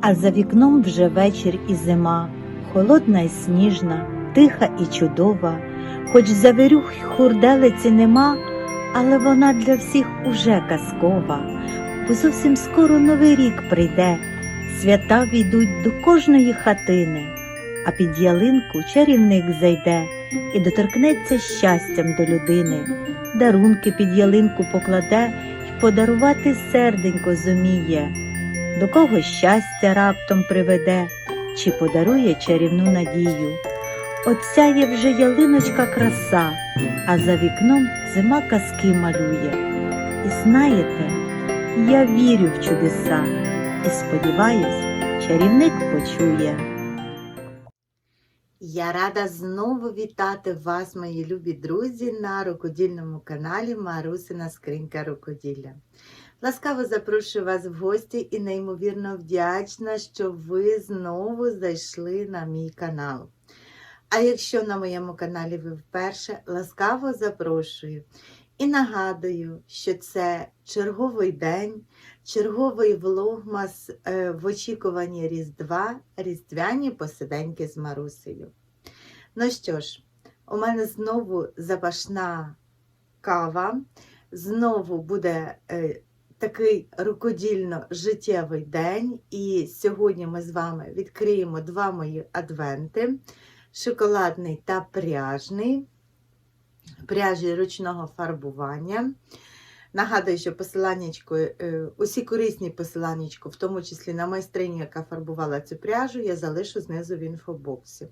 а за вікном вже вечір і зима, холодна і сніжна, тиха і чудова, хоч завірюх й хурделиці нема, але вона для всіх уже казкова, бо зовсім скоро новий рік прийде, свята війдуть до кожної хатини, а під ялинку чарівник зайде і доторкнеться щастям до людини, дарунки під ялинку покладе й подарувати серденько зуміє, до кого щастя раптом приведе, чи подарує чарівну надію. Оця є вже ялиночка краса, а за вікном зима казки малює. І знаєте, я вірю в чудеса і сподіваюсь, чарівник почує. Я рада знову вітати вас, мої любі друзі, на рукодільному каналі Марусина Скринька Рукоділля. Ласкаво запрошую вас в гості і неймовірно вдячна, що ви знову зайшли на мій канал. А якщо на моєму каналі ви вперше, ласкаво запрошую і нагадую, що це черговий день, черговий влогмас е, в очікуванні Різдва, різдвяні посиденьки з Марусею. Ну що ж, у мене знову запашна кава, знову буде е, такий рукодільно-життєвий день. І сьогодні ми з вами відкриємо два мої адвенти: шоколадний та пряжний, пряжі ручного фарбування. Нагадую, що посиланнячко, е, усі корисні посиланнячко, в тому числі на майстрині, яка фарбувала цю пряжу, я залишу знизу в інфобоксі.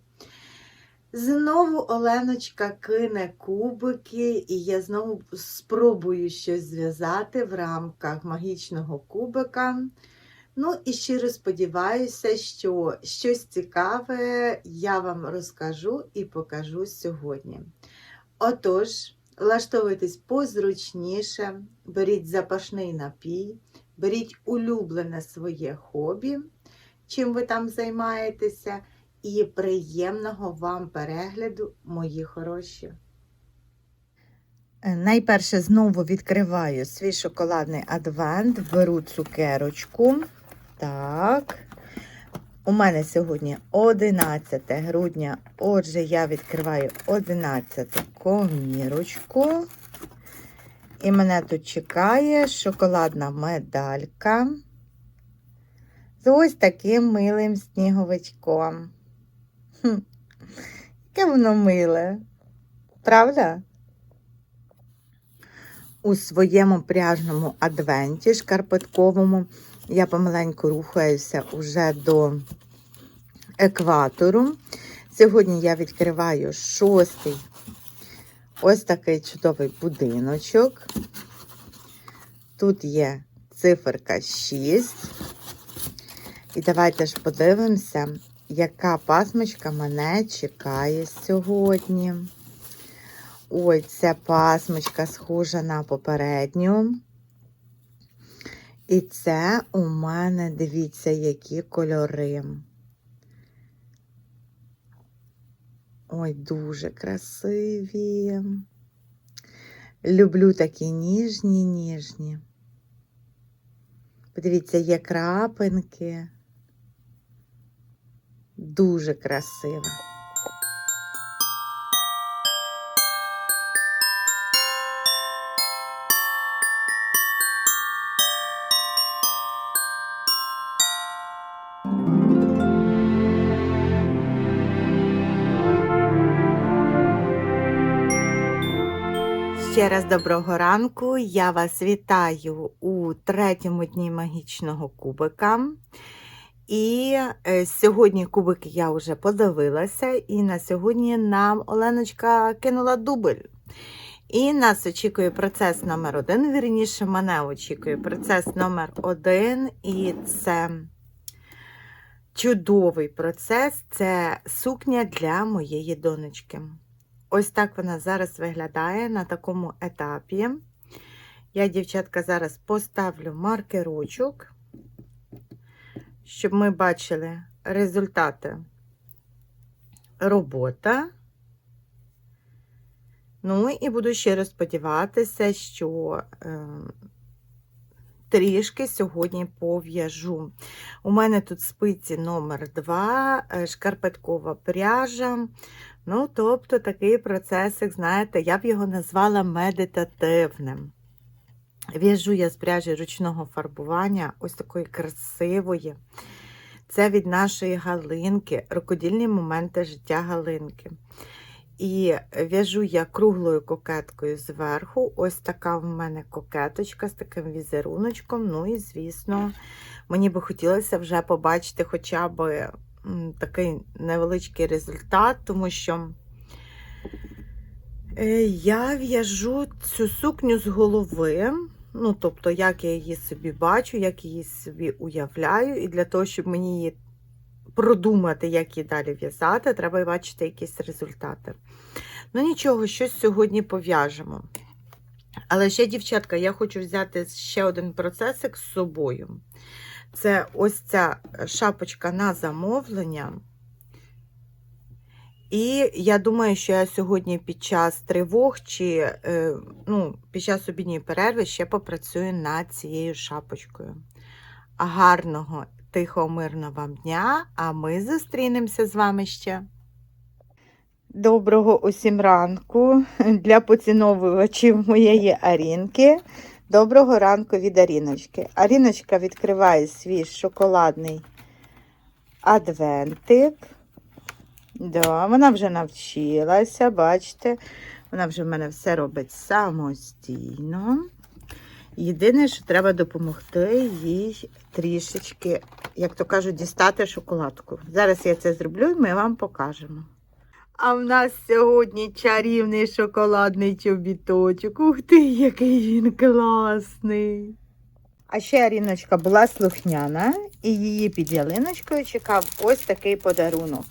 Знову Оленочка кине кубики, і я знову спробую щось зв'язати в рамках магічного кубика. Ну і щиро сподіваюся, що щось цікаве я вам розкажу і покажу сьогодні. Отож, влаштовуйтесь позручніше, беріть запашний напій, беріть улюблене своє хобі, чим ви там займаєтеся, і приємного вам перегляду, мої хороші. Е, Найперше знову відкриваю свій шоколадний адвент, беру цукерочку. Так. У мене сьогодні 11 грудня, отже, я відкриваю 11 комірочку. І мене тут чекає шоколадна медалька з ось таким милим сніговичком. Яке воно миле, правда? У своєму пряжному адвенті шкарпетковому я помаленьку рухаюся уже до екватору. Сьогодні я відкриваю шостий ось такий чудовий будиночок. Тут є циферка 6. І давайте ж подивимося, яка пасмочка мене чекає сьогодні. Ой, ця пасмочка схожа на попередню. І це у мене, дивіться, які кольори. Ой, дуже красиві. Люблю такі ніжні, ніжні. Подивіться, є крапинки. Дуже красиво. Ще раз доброго ранку. Я вас вітаю у третьому дні магічного кубика. І е, сьогодні кубики я вже подивилася, і на сьогодні нам Оленочка кинула дубль. І нас очікує процес номер один. Вірніше, мене очікує процес номер один. І це чудовий процес це сукня для моєї донечки. Ось так вона зараз виглядає на такому етапі. Я, дівчатка, зараз поставлю маркерочок, щоб ми бачили результати робота. Ну і буду щиро сподіватися, що е, трішки сьогодні пов'яжу. У мене тут спиці номер 2 шкарпеткова пряжа. Ну, тобто такий процесик, знаєте, я б його назвала медитативним. В'яжу я з пряжі ручного фарбування, ось такої красивої. Це від нашої галинки, рукодільні моменти життя галинки. І в'яжу я круглою кокеткою зверху. Ось така в мене кокеточка з таким візеруночком. Ну і, звісно, мені би хотілося вже побачити хоча б такий невеличкий результат, тому що е, я в'яжу цю сукню з голови. Ну, тобто, як я її собі бачу, як її собі уявляю, і для того, щоб мені її продумати, як її далі в'язати, треба бачити якісь результати. Ну, нічого, щось сьогодні пов'яжемо. Але ще, дівчатка, я хочу взяти ще один процесик з собою. Це ось ця шапочка на замовлення. І я думаю, що я сьогодні під час тривог чи е, ну, під час обідньої перерви ще попрацюю над цією шапочкою. Гарного, тихого, мирного вам дня, а ми зустрінемося з вами ще. Доброго усім ранку для поціновувачів моєї Арінки. Доброго ранку від Аріночки. Аріночка відкриває свій шоколадний адвентик. Да, вона вже навчилася, бачите, вона вже в мене все робить самостійно. Єдине, що треба допомогти їй трішечки, як то кажуть, дістати шоколадку. Зараз я це зроблю і ми вам покажемо. А в нас сьогодні чарівний шоколадний чобіточок. Ух ти, який він класний! А ще Аріночка була слухняна, і її під ялиночкою чекав ось такий подарунок.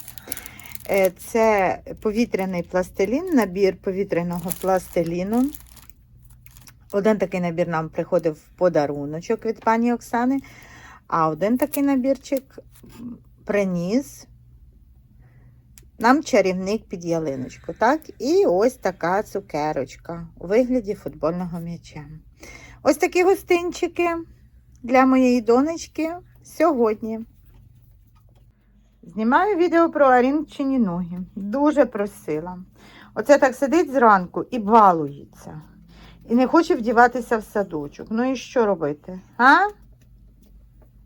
Е, Це повітряний пластилін, набір повітряного пластиліну. Один такий набір нам приходив в подаруночок від пані Оксани, а один такий набірчик приніс нам чарівник під ялиночку. Так? І ось така цукерочка у вигляді футбольного м'яча. Ось такі гостинчики для моєї донечки сьогодні. Знімаю відео про Арінчині ноги. Дуже просила. Оце так сидить зранку і балується. І не хоче вдіватися в садочок. Ну і що робити? А?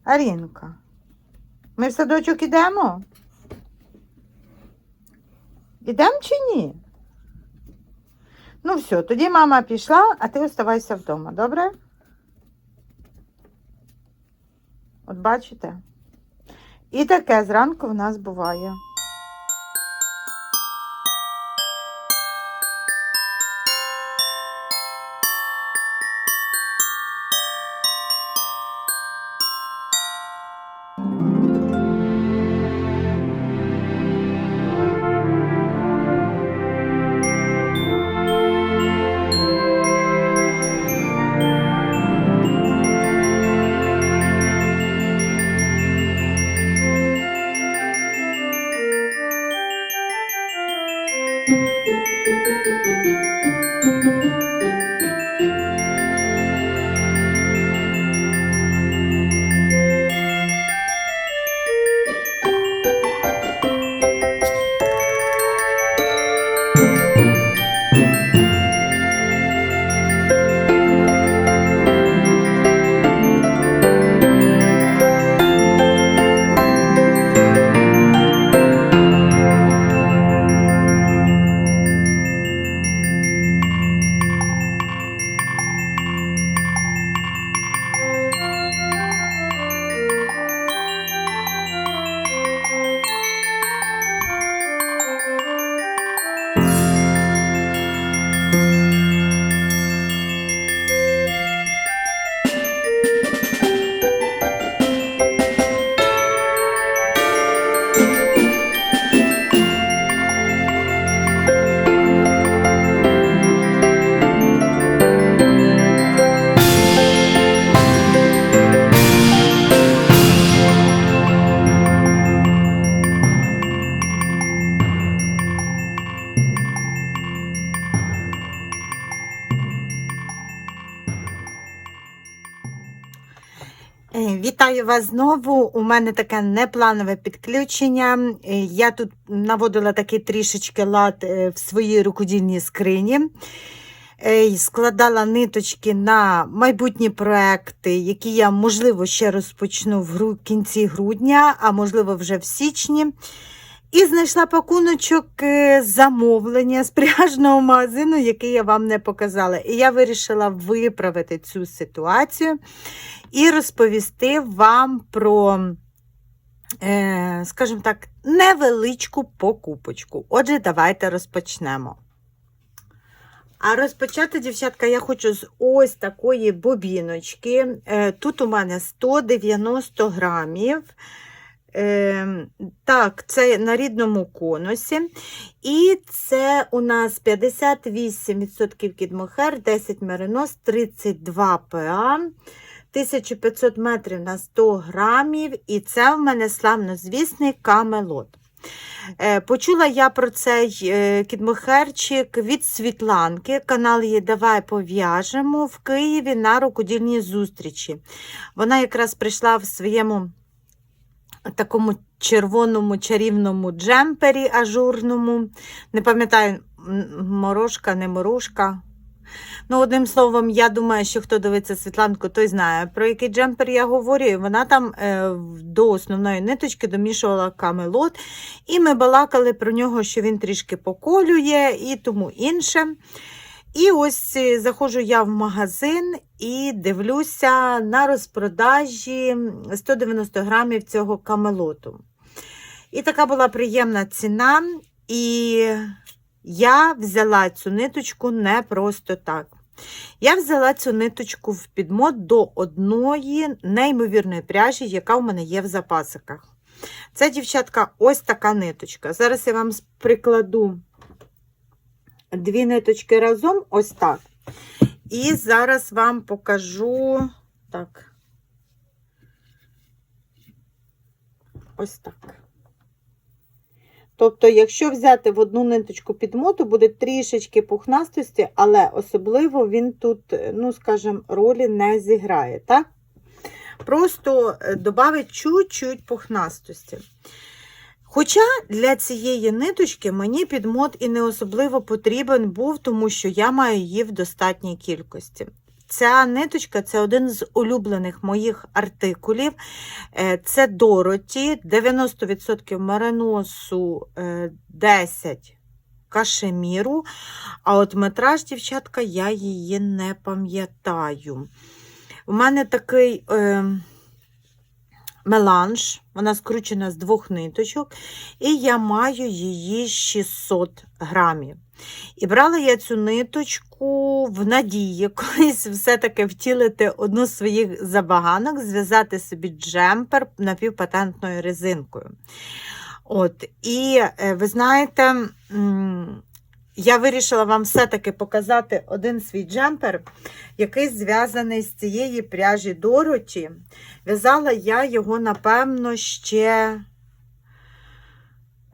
Арінка, ми в садочок ідемо? Ідемо чи ні? Ну, все, тоді мама пішла, а ти оставайся вдома, добре? От бачите? І таке зранку в нас буває. Вас знову. У мене таке непланове підключення. Е, Я тут наводила такий трішечки лад е, в своїй рукодільній скрині. Е, Складала ниточки на майбутні проекти, які я, можливо, ще розпочну в кінці грудня, а можливо, вже в січні. І знайшла пакуночок е, замовлення з пряжного магазину, який я вам не показала. І я вирішила виправити цю ситуацію і розповісти вам про, е, скажімо так, невеличку покупочку. Отже, давайте розпочнемо. А розпочати, дівчатка, я хочу з ось такої бобіночки. Е, Тут у мене 190 грамів. Е, так, це на рідному конусі. І це у нас 58% кідмохер, 10 меринос, 32 ПА. 1500 метрів на 100 грамів, і це в мене славнозвісний камелот. Е, Почула я про цей е, кідмохерчик від Світланки. Канал її Давай пов'яжемо в Києві на рукодільній зустрічі. Вона якраз прийшла в своєму такому червоному чарівному джемпері ажурному. Не пам'ятаю, м, морошка, не морошка. Ну, одним словом, я думаю, що хто дивиться Світланку, той знає, про який джемпер я говорю. Вона там е, до основної ниточки домішувала камелот, і ми балакали про нього, що він трішки поколює і тому інше. І ось е, заходжу я в магазин і дивлюся на розпродажі 190 грамів цього камелоту. І така була приємна ціна. І я взяла цю ниточку не просто так. Я взяла цю ниточку в підмот до одної неймовірної пряжі, яка в мене є в запасиках. Це, дівчатка, ось така ниточка. Зараз я вам прикладу дві ниточки разом, ось так. І зараз вам покажу так. Ось так. Тобто, якщо взяти в одну ниточку підмоту, буде трішечки пухнастості, але особливо він тут, ну, скажімо, ролі не зіграє, так? Просто додавить чуть-чуть пухнастості. Хоча для цієї ниточки мені підмот і не особливо потрібен був, тому що я маю її в достатній кількості. Ця ниточка це один з улюблених моїх артикулів. Е, Це Дороті, 90% мериносу, е, 10 кашеміру. А от метраж, дівчатка, я її не пам'ятаю. У мене такий е, меланж, вона скручена з двох ниточок, і я маю її 600 грамів. І брала я цю ниточку в надії колись все-таки втілити одну з своїх забаганок, зв'язати собі джемпер напівпатентною резинкою. От, І е, ви знаєте, я вирішила вам все-таки показати один свій джемпер, який зв'язаний з цієї пряжі Дороті. В'язала я його, напевно, ще.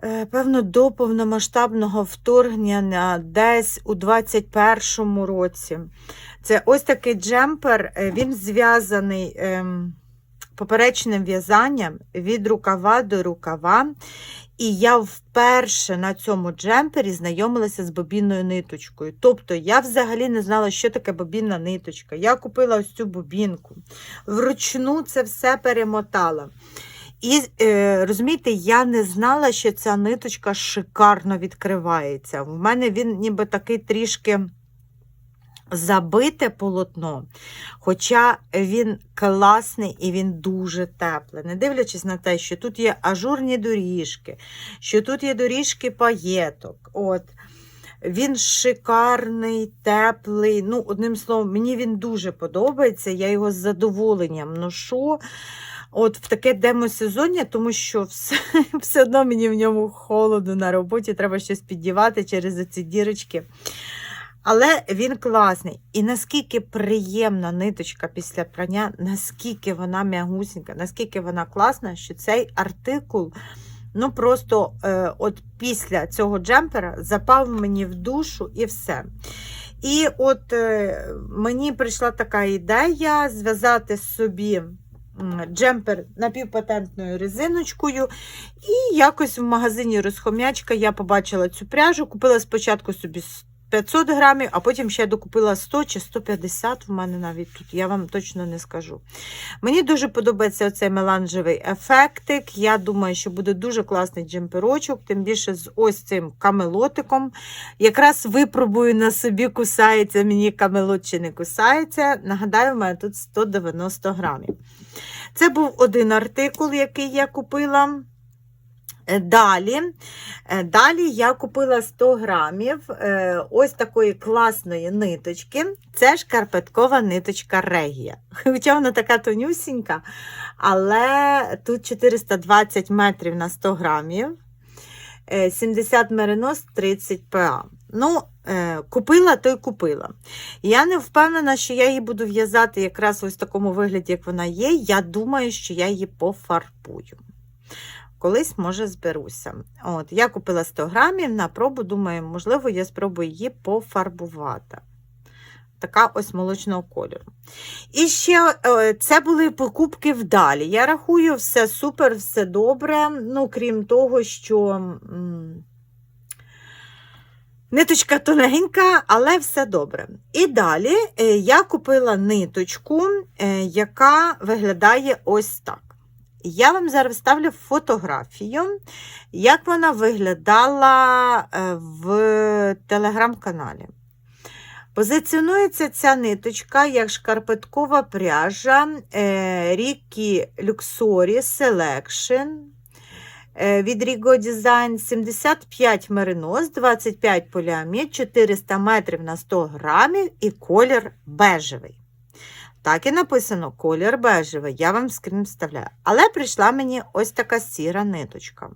Е, Певно, до повномасштабного вторгнення десь у 21-му році. Це ось такий джемпер, е, він зв'язаний ем, поперечним в'язанням від рукава до рукава. І я вперше на цьому джемпері знайомилася з бобінною ниточкою. Тобто я взагалі не знала, що таке бобінна ниточка. Я купила ось цю бобінку. Вручну це все перемотала. І е, розумієте, я не знала, що ця ниточка шикарно відкривається. В мене він ніби такий трішки забите полотно, хоча він класний і він дуже теплий. Не дивлячись на те, що тут є ажурні доріжки, що тут є доріжки паєток. От. Він шикарний, теплий. Ну, одним словом, мені він дуже подобається. Я його з задоволенням ношу. От в таке демосезоння, тому що все, все одно мені в ньому холодно на роботі, треба щось піддівати через ці дірочки. Але він класний. І наскільки приємна ниточка після прання, наскільки вона м'ягусенька, наскільки вона класна, що цей артикул, ну просто е, от після цього джемпера запав мені в душу і все. І от е, мені прийшла така ідея зв'язати собі джемпер напівпатентною резиночкою. І якось в магазині розхом'ячка я побачила цю пряжу. Купила спочатку собі 500 грамів, а потім ще докупила 100 чи 150 в мене навіть тут, я вам точно не скажу. Мені дуже подобається оцей меланжевий ефектик. Я думаю, що буде дуже класний джемперочок, тим більше з ось цим камелотиком. Якраз випробую на собі, кусається мені камелот чи не кусається. Нагадаю, в мене тут 190 грамів. Це був один артикул, який я купила. Е, Далі, е, далі я купила 100 грамів е, ось такої класної ниточки. Це шкарпеткова ниточка Регія. Хоча вона така тонюсінька, але тут 420 метрів на 100 грамів, е, 70 меринос, 30 ПА. Ну, е, купила, то й купила. Я не впевнена, що я її буду в'язати якраз ось в такому вигляді, як вона є. Я думаю, що я її пофарбую. Колись, може, зберуся. От, Я купила 100 грамів на пробу, думаю, можливо, я спробую її пофарбувати. Така ось молочного кольору. І ще е, це були покупки вдалі. Я рахую, все супер, все добре. Ну, крім того, що ниточка тоненька, але все добре. І далі е, я купила ниточку, е, яка виглядає ось так. Я вам зараз ставлю фотографію, як вона виглядала е, в телеграм-каналі. Позиціонується ця ниточка як шкарпеткова пряжа е, Рікі Luxury Selection е, від Rigo Design 75 меринос, 25 поліамід, 400 метрів на 100 грамів і колір бежевий. Так і написано колір бежевий, я вам скрін вставляю. Але прийшла мені ось така сіра ниточка.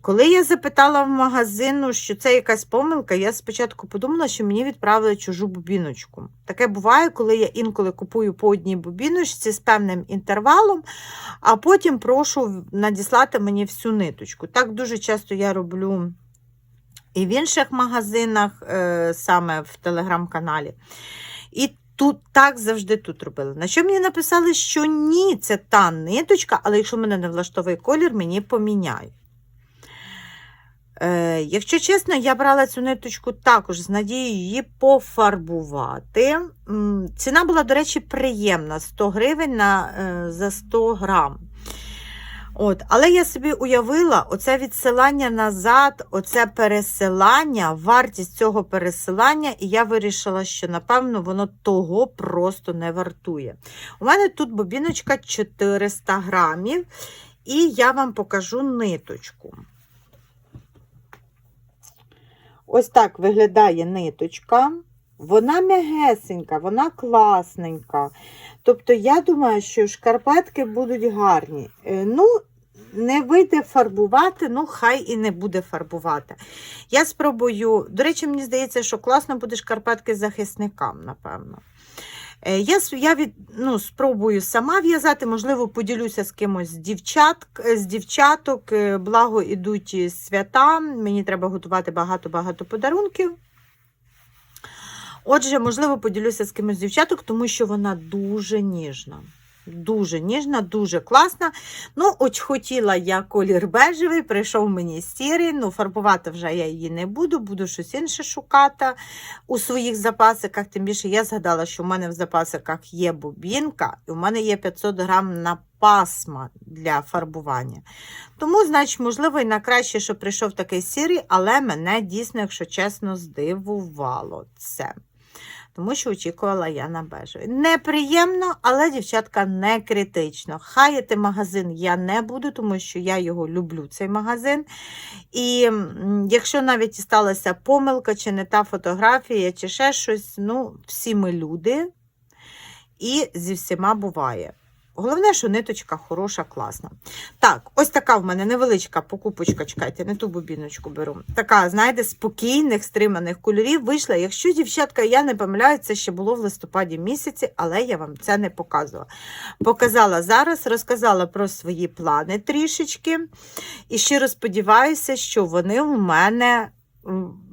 Коли я запитала в магазину, що це якась помилка, я спочатку подумала, що мені відправили чужу бубіночку. Таке буває, коли я інколи купую по одній бубіночці з певним інтервалом, а потім прошу надіслати мені всю ниточку. Так дуже часто я роблю і в інших магазинах, е, саме в телеграм-каналі. І Тут так завжди тут робили. На що мені написали, що ні, це та ниточка, але якщо мене не влаштовує колір, мені поміняють. Е, якщо чесно, я брала цю ниточку також з надією її пофарбувати. Ціна була, до речі, приємна 100 гривень на, е, за 100 грам. От, але я собі уявила, оце відсилання назад, оце пересилання, вартість цього пересилання, і я вирішила, що, напевно, воно того просто не вартує. У мене тут бобіночка 400 грамів, і я вам покажу ниточку. Ось так виглядає ниточка. Вона м'ягесенька, вона класненька. Тобто, я думаю, що шкарпетки будуть гарні. Е, Ну, не вийде фарбувати, ну хай і не буде фарбувати. Я спробую, до речі, мені здається, що класно буде шкарпетки захисникам, напевно. Е, Я, я від, ну, спробую сама в'язати, можливо, поділюся з кимось з, дівчат, з дівчаток. Е, Благо ідуть свята, мені треба готувати багато-багато подарунків. Отже, можливо, поділюся з кимось дівчаток, тому що вона дуже ніжна. Дуже ніжна, дуже класна. Ну, от хотіла я колір бежевий, прийшов мені сірий. Ну, фарбувати вже я її не буду, буду щось інше шукати у своїх запасиках. Тим більше я згадала, що в мене в запасиках є бобінка, і в мене є 500 грам на пасма для фарбування. Тому, значить, можливо, і на краще, що прийшов такий сірий, але мене дійсно, якщо чесно, здивувало це. Тому що очікувала я на бежевий. Неприємно, але дівчатка не критично. Хаяти магазин я не буду, тому що я його люблю, цей магазин. І якщо навіть сталася помилка, чи не та фотографія, чи ще щось, ну, всі ми люди, і зі всіма буває. Головне, що ниточка хороша, класна. Так, ось така в мене невеличка покупочка, чекайте, не ту бобіночку беру. Така, знаєте, спокійних, стриманих кольорів вийшла. Якщо дівчатка, я не помиляю, це ще було в листопаді місяці, але я вам це не показувала. Показала зараз, розказала про свої плани трішечки. І щиро сподіваюся, що вони у мене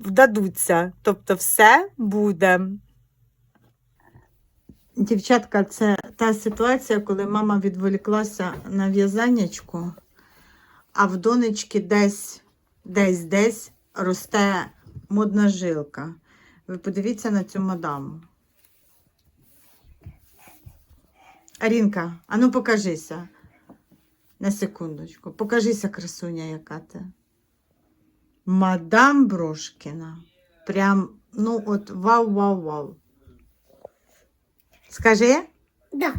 вдадуться. Тобто, все буде. Дівчатка, це та ситуація, коли мама відволіклася на в'язаннячку, а в донечки десь, десь, десь росте модна жилка. Ви подивіться на цю мадаму. Арінка, а ну покажися. На секундочку. Покажися, красуня, яка ти. Мадам Брошкіна. Прям, ну от вау-вау-вау. Скажи. Да.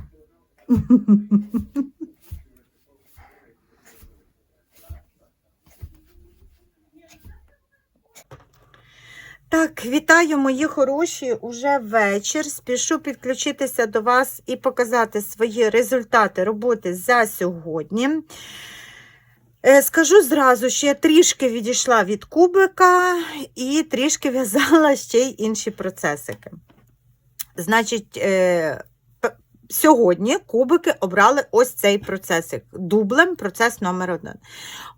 Так, вітаю, мої хороші. Уже вечір. Спішу підключитися до вас і показати свої результати роботи за сьогодні. Е, Скажу зразу, що я трішки відійшла від кубика і трішки в'язала ще й інші процесики. Значить, е, сьогодні кубики обрали ось цей процесик. Дублем, процес номер один.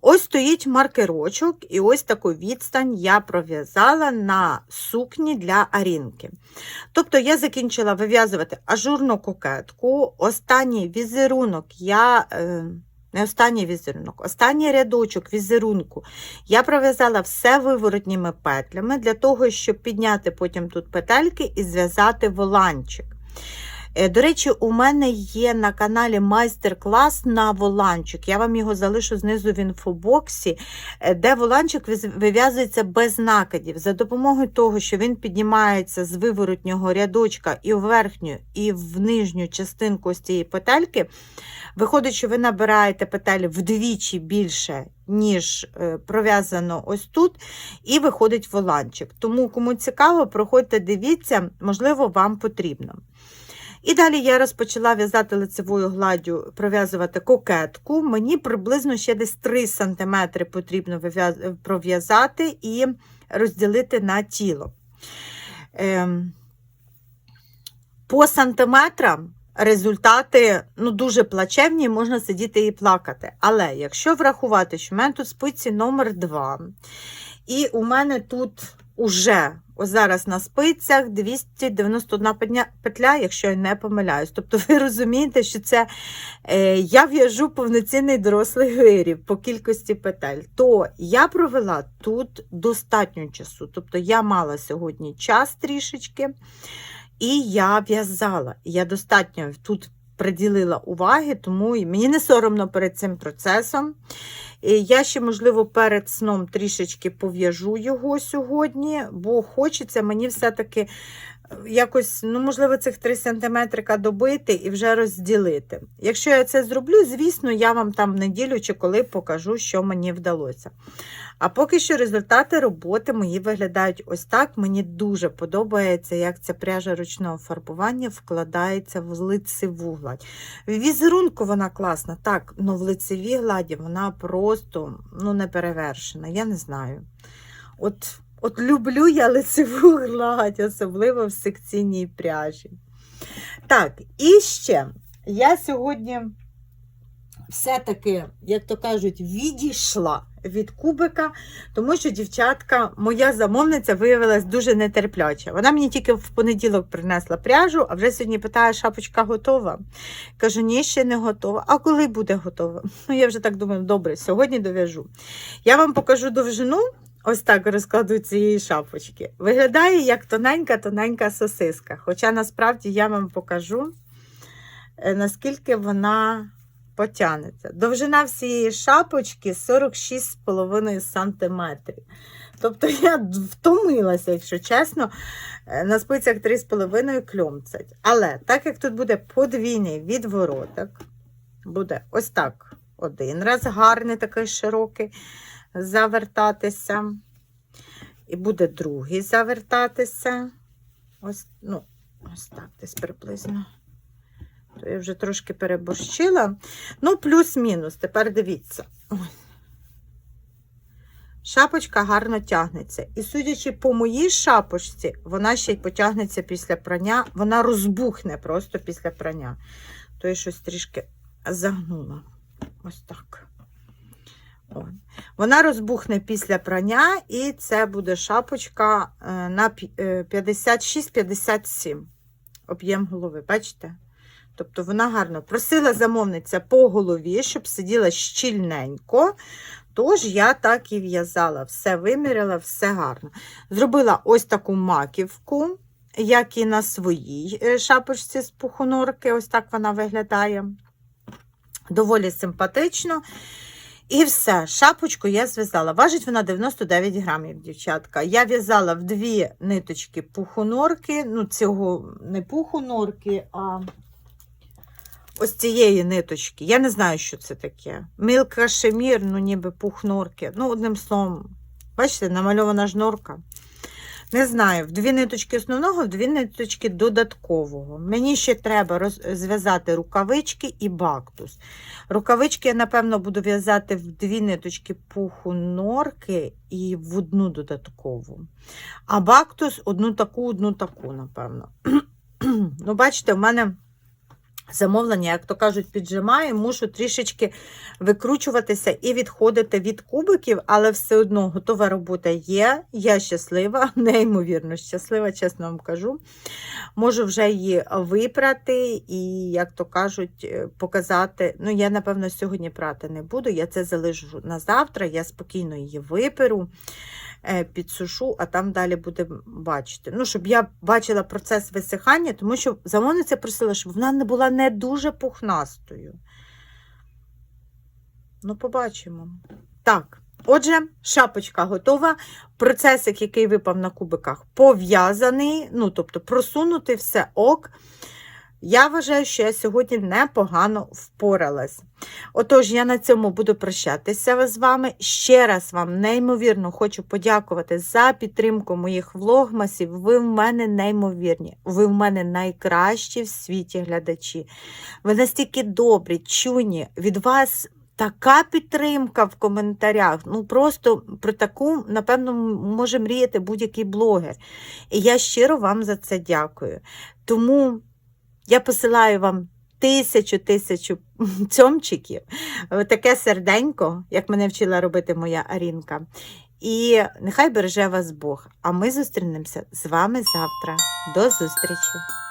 Ось стоїть маркерочок, і ось таку відстань я пров'язала на сукні для арінки. Тобто я закінчила вив'язувати ажурну кокетку. Останній візерунок я. Е, не останній візерунок, останній рядочок візерунку я пров'язала все виворотніми петлями для того, щоб підняти потім тут петельки і зв'язати воланчик. Е, До речі, у мене є на каналі майстер-клас на воланчик. Я вам його залишу знизу в інфобоксі, е, де воланчик вив'язується без накидів. За допомогою того, що він піднімається з виворотнього рядочка і в верхню, і в нижню частинку ось цієї петельки. Виходить, що ви набираєте петель вдвічі більше, ніж е, пров'язано ось тут, і виходить воланчик. Тому, кому цікаво, проходьте, дивіться, можливо, вам потрібно. І далі я розпочала в'язати лицевою гладдю, пров'язувати кокетку. Мені приблизно ще десь 3 см потрібно пров'язати і розділити на тіло. Ем, По сантиметрам результати ну, дуже плачевні, можна сидіти і плакати. Але якщо врахувати, що в мене тут спиці номер 2, і у мене тут уже ось зараз на спицях 291 петня- петля, якщо я не помиляюсь. Тобто ви розумієте, що це е, я в'яжу повноцінний дорослий виріб по кількості петель. То я провела тут достатньо часу. Тобто я мала сьогодні час трішечки. І я в'язала. Я достатньо тут приділила уваги, тому і мені не соромно перед цим процесом. Я ще, можливо, перед сном трішечки пов'яжу його сьогодні, бо хочеться мені все-таки е, якось, ну, можливо, цих 3 см добити і вже розділити. Якщо я це зроблю, звісно, я вам там в неділю чи коли покажу, що мені вдалося. А поки що результати роботи мої виглядають ось так. Мені дуже подобається, як ця пряжа ручного фарбування вкладається в лицеву гладь. Візерунку вона класна, так, але в лицевій гладі вона просто ну, не перевершена. Я не знаю. От, от люблю я лицеву гладь, особливо в секційній пряжі. Так, і ще я сьогодні все-таки, як то кажуть, відійшла від кубика, тому що дівчатка, моя замовниця виявилась дуже нетерпляча. Вона мені тільки в понеділок принесла пряжу, а вже сьогодні питає, шапочка готова. Кажу, ні, ще не готова. А коли буде готова? Ну, я вже так думаю, добре, сьогодні дов'яжу. Я вам покажу довжину. Ось так розкладу цієї шапочки. Виглядає як тоненька-тоненька сосиска. Хоча насправді я вам покажу, е, наскільки вона потягнеться. Довжина всієї шапочки 46,5 см. Тобто я втомилася, якщо чесно, е, на спицях 3,5 кльомцять. Але так як тут буде подвійний відвороток, буде ось так один раз гарний, такий широкий, завертатися. І буде другий завертатися. Ось, ну, ось так, десь приблизно. Я вже трошки переборщила. Ну, плюс-мінус. Тепер дивіться. Шапочка гарно тягнеться. І судячи по моїй шапочці, вона ще й потягнеться після прання, вона розбухне просто після прання. То я щось трішки загнула. Ось так. Вона розбухне після прання, і це буде шапочка е, на е, 56-57. об'єм голови. Бачите? Тобто вона гарно просила замовниця по голові, щоб сиділа щільненько. Тож я так і в'язала, все виміряла, все гарно. Зробила ось таку маківку, як і на своїй е, шапочці з пухонорки. Ось так вона виглядає. Доволі симпатично. І все, шапочку я зв'язала. Важить вона 99 грамів, дівчатка. Я в'язала в дві ниточки пухонорки. Ну, цього не пухонорки, а ось цієї ниточки. Я не знаю, що це таке. Мілка шемір, ну ніби пух норки. Ну, одним словом, бачите, намальована ж норка. Не знаю, в дві ниточки основного, в дві ниточки додаткового. Мені ще треба роз... зв'язати рукавички і бактус. Рукавички я, напевно, буду в'язати в дві ниточки пуху норки і в одну додаткову. А бактус одну таку, одну таку, напевно. ну, бачите, в мене замовлення, як то кажуть, піджимає, мушу трішечки викручуватися і відходити від кубиків, але все одно готова робота є. Я щаслива, неймовірно щаслива, чесно вам кажу. Можу вже її випрати і, як то кажуть, е, показати. Ну, я, напевно, сьогодні прати не буду. Я це залишу на завтра, я спокійно її виперу. Е, Підсушу, а там далі буде бачити. Ну, щоб я бачила процес висихання, тому що замовниця просила, щоб вона не була не дуже пухнастою. Ну, побачимо. Так, отже, шапочка готова. Процесик, який випав на кубиках, пов'язаний, ну, тобто просунути все ок. Я вважаю, що я сьогодні непогано впоралась. Отож, я на цьому буду прощатися з вами. Ще раз вам неймовірно хочу подякувати за підтримку моїх влогмасів. Ви в мене неймовірні, ви в мене найкращі в світі глядачі. Ви настільки добрі, чуйні, від вас. Така підтримка в коментарях. Ну просто про таку, напевно, може мріяти будь-який блогер. І я щиро вам за це дякую. Тому я посилаю вам тисячу тисячу цьомчиків, таке серденько, як мене вчила робити моя Арінка. І нехай береже вас Бог. А ми зустрінемося з вами завтра. До зустрічі!